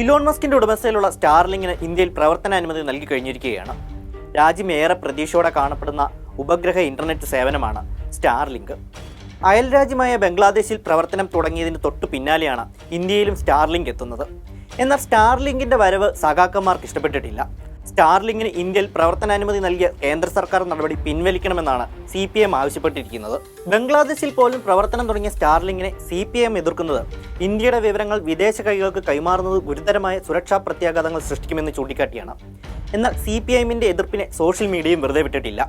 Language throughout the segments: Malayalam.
ഇലോൺ മസ്കിന്റെ ഉടമസ്ഥയിലുള്ള സ്റ്റാർലിങ്ങിന് ഇന്ത്യയിൽ പ്രവർത്തനാനുമതി നൽകി കഴിഞ്ഞിരിക്കുകയാണ്. രാജ്യം ഏറെ പ്രതീക്ഷയോടെ കാണപ്പെടുന്ന ഉപഗ്രഹ ഇന്റർനെറ്റ് സേവനമാണ് സ്റ്റാർലിങ്ക് അയൽ രാജ്യമായ ബംഗ്ലാദേശിൽ പ്രവർത്തനം തുടങ്ങിയതിന് തൊട്ടു പിന്നാലെയാണ് ഇന്ത്യയിലും സ്റ്റാർലിങ്ക് എത്തുന്നത്. എന്നാൽ സ്റ്റാർലിങ്കിന്റെ വരവ് സഖാക്കന്മാർക്ക് ഇഷ്ടപ്പെട്ടിട്ടില്ല. സ്റ്റാർലിങ്ങിന് ഇന്ത്യയിൽ പ്രവർത്തനാനുമതി നൽകിയ കേന്ദ്ര സർക്കാർ നടപടി പിൻവലിക്കണമെന്നാണ് സി പി എം ആവശ്യപ്പെട്ടിരിക്കുന്നത്. ബംഗ്ലാദേശിൽ പോലും പ്രവർത്തനം തുടങ്ങിയ സ്റ്റാർലിങ്ങിനെ സി പി എം എതിർക്കുന്നത് ഇന്ത്യയുടെ വിവരങ്ങൾ വിദേശ കൈകൾക്ക് കൈമാറുന്നത് ഗുരുതരമായ സുരക്ഷാ പ്രത്യാഘാതങ്ങൾ സൃഷ്ടിക്കുമെന്ന് ചൂണ്ടിക്കാട്ടിയാണ്. എന്നാൽ സി പി എമ്മിന്റെ എതിർപ്പിനെ സോഷ്യൽ മീഡിയയും വെറുതെ വിട്ടിട്ടില്ല.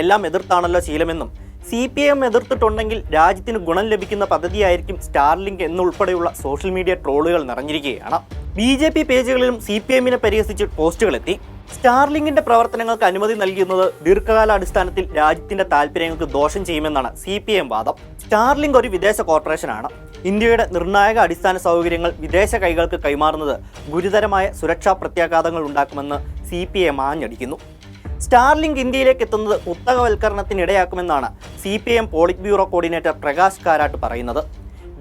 എല്ലാം എതിർത്താണല്ലോ ശീലമെന്നും സി പി എം എതിർത്തിട്ടുണ്ടെങ്കിൽ രാജ്യത്തിന് ഗുണം ലഭിക്കുന്ന പദ്ധതിയായിരിക്കും സ്റ്റാർലിങ്ക് എന്നുൾപ്പെടെയുള്ള സോഷ്യൽ മീഡിയ ട്രോളുകൾ നിറഞ്ഞിരിക്കുകയാണ്. ബി ജെ പി പേജുകളിലും സി പി എമ്മിനെ പരിഹസിച്ച് പോസ്റ്റുകളെത്തി. സ്റ്റാർലിങ്കിന്റെ പ്രവർത്തനങ്ങൾക്ക് അനുമതി നൽകുന്നത് ദീർഘകാലാടിസ്ഥാനത്തിൽ രാജ്യത്തിന്റെ താല്പര്യങ്ങൾക്ക് ദോഷം ചെയ്യുമെന്നാണ് സി പി എം വാദം. സ്റ്റാർലിങ്ക് ഒരു വിദേശ കോർപ്പറേഷനാണ്. ഇന്ത്യയുടെ നിർണായക അടിസ്ഥാന സൗകര്യങ്ങൾ വിദേശ കൈകൾക്ക് കൈമാറുന്നത് ഗുരുതരമായ സുരക്ഷാ പ്രത്യാഘാതങ്ങൾ ഉണ്ടാക്കുമെന്ന് സി പി എം ആഞ്ഞടിക്കുന്നു സ്റ്റാർലിങ്ക് ഇന്ത്യയിലേക്ക് എത്തുന്നത് കുത്തകവൽക്കരണത്തിനിടയാക്കുമെന്നാണ് C P M polit bureau coordinator Prakash Karat പറയുന്നത്.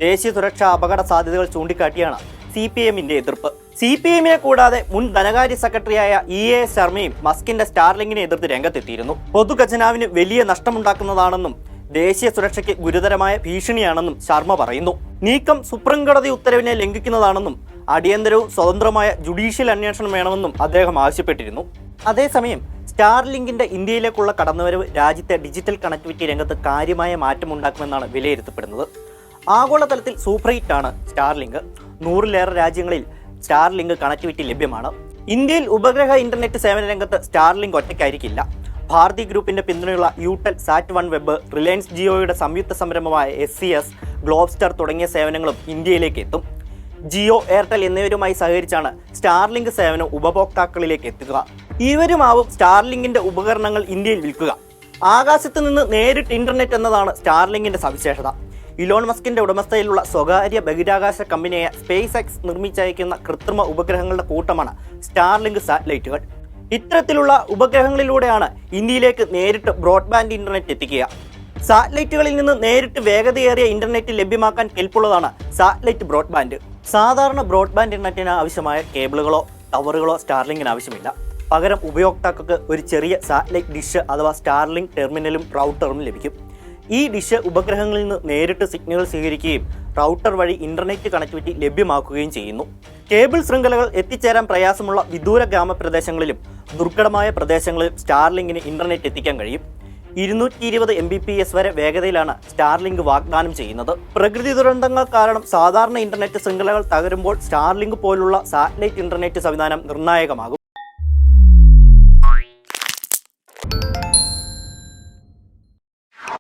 ദേശീയ സുരക്ഷാ അപകട സാധ്യതകൾ ചൂണ്ടിക്കാട്ടിയാണ് സി പി എമ്മിന്റെ എതിർപ്പ്. സി പി എമ്മിനെ കൂടാതെ മുൻ ധനകാര്യ സെക്രട്ടറിയായ ഇ എ ശർമ്മയും മസ്കിന്റെ സ്റ്റാർലിങ്ങിനെ എതിർത്ത് രംഗത്തെത്തിയിരുന്നു. പൊതുഖജനാവിന് വലിയ നഷ്ടമുണ്ടാക്കുന്നതാണെന്നും ദേശീയ സുരക്ഷയ്ക്ക് ഗുരുതരമായ ഭീഷണിയാണെന്നും ശർമ്മ പറയുന്നു. നീക്കം സുപ്രീം കോടതി ഉത്തരവിനെ ലംഘിക്കുന്നതാണെന്നും അടിയന്തരവും സ്വതന്ത്രമായ ജുഡീഷ്യൽ അന്വേഷണം വേണമെന്നും അദ്ദേഹം ആവശ്യപ്പെട്ടിരുന്നു. അതേസമയം സ്റ്റാർലിങ്കിന്റെ ഇന്ത്യയിലേക്കുള്ള കടന്നുവരവ് രാജ്യത്തെ ഡിജിറ്റൽ കണക്ടിവിറ്റി രംഗത്ത് കാര്യമായ മാറ്റമുണ്ടാക്കുമെന്നാണ് വിലയിരുത്തപ്പെടുന്നത്. ആഗോളതലത്തിൽ സൂപ്പർ ഹിറ്റ് ആണ് സ്റ്റാർലിങ്ക്. നൂറിലേറെ രാജ്യങ്ങളിൽ സ്റ്റാർലിങ്ക് കണക്ടിവിറ്റി ലഭ്യമാണ്. ഇന്ത്യയിൽ ഉപഗ്രഹ ഇന്റർനെറ്റ് സേവന രംഗത്ത് സ്റ്റാർലിങ്ക് ഒറ്റയ്ക്കായിരിക്കില്ല. ഭാരതി ഗ്രൂപ്പിന്റെ പിന്തുണയുള്ള Eutelsat OneWeb Reliance ജിയോയുടെ സംയുക്ത സംരംഭമായ എസ് സി എസ് ഗ്ലോബ്സ്റ്റർ തുടങ്ങിയ സേവനങ്ങളും ഇന്ത്യയിലേക്ക് എത്തും. ജിയോ എയർടെൽ എന്നിവരുമായി സഹകരിച്ചാണ് സ്റ്റാർലിങ്ക് സേവനം ഉപഭോക്താക്കളിലേക്ക് എത്തുക. ഇവരുമാവും സ്റ്റാർലിങ്കിന്റെ ഉപകരണങ്ങൾ ഇന്ത്യയിൽ വിൽക്കുക. ആകാശത്ത് നിന്ന് നേരിട്ട് ഇന്റർനെറ്റ് എന്നതാണ് സ്റ്റാർലിങ്കിന്റെ സവിശേഷത. ഇലോൺ മസ്കിന്റെ ഉടമസ്ഥയിലുള്ള സ്വകാര്യ ബഹിരാകാശ കമ്പനിയായ സ്പേസ് എക്സ് നിർമ്മിച്ചയക്കുന്ന കൃത്രിമ ഉപഗ്രഹങ്ങളുടെ കൂട്ടമാണ് സ്റ്റാർലിങ്ക് സാറ്റലൈറ്റുകൾ. ഇത്തരത്തിലുള്ള ഉപഗ്രഹങ്ങളിലൂടെയാണ് ഇന്ത്യയിലേക്ക് നേരിട്ട് ബ്രോഡ്ബാൻഡ് ഇന്റർനെറ്റ് എത്തിക്കുക. സാറ്റലൈറ്റുകളിൽ നിന്ന് നേരിട്ട് വേഗതയേറിയ ഇന്റർനെറ്റ് ലഭ്യമാക്കാൻ കെൽപ്പുള്ളതാണ് സാറ്റലൈറ്റ് ബ്രോഡ്ബാൻഡ്. സാധാരണ ബ്രോഡ്ബാൻഡ് ഇന്റർനെറ്റിന് ആവശ്യമായ കേബിളുകളോ ടവറുകളോ സ്റ്റാർലിങ്ങിന് ആവശ്യമില്ല. പകരം ഉപയോക്താക്കൾക്ക് ഒരു ചെറിയ സാറ്റലൈറ്റ് ഡിഷ് അഥവാ സ്റ്റാർലിംഗ് ടെർമിനലും റൗട്ടറും ലഭിക്കും. ഈ ഡിഷ് ഉപഗ്രഹങ്ങളിൽ നിന്ന് നേരിട്ട് സിഗ്നൽ സ്വീകരിക്കുകയും റൗട്ടർ വഴി ഇന്റർനെറ്റ് കണക്ടിവിറ്റി ലഭ്യമാക്കുകയും ചെയ്യുന്നു. കേബിൾ ശൃംഖലകൾ എത്തിച്ചേരാൻ പ്രയാസമുള്ള വിദൂര ഗ്രാമപ്രദേശങ്ങളിലും ദുർഘടമായ പ്രദേശങ്ങളിൽ സ്റ്റാർലിങ്കിന് ഇന്റർനെറ്റ് എത്തിക്കാൻ കഴിയും. ഇരുന്നൂറ്റി ഇരുപത് എം ബി പി എസ് വരെ വേഗതയിലാണ് സ്റ്റാർലിങ്ക് വാഗ്ദാനം ചെയ്യുന്നത്. പ്രകൃതി ദുരന്തങ്ങൾ കാരണം സാധാരണ ഇന്റർനെറ്റ് ശൃംഖലകൾ തകരുമ്പോൾ സ്റ്റാർലിങ്ക് പോലുള്ള സാറ്റലൈറ്റ് ഇന്റർനെറ്റ് സംവിധാനം നിർണായകമാകും.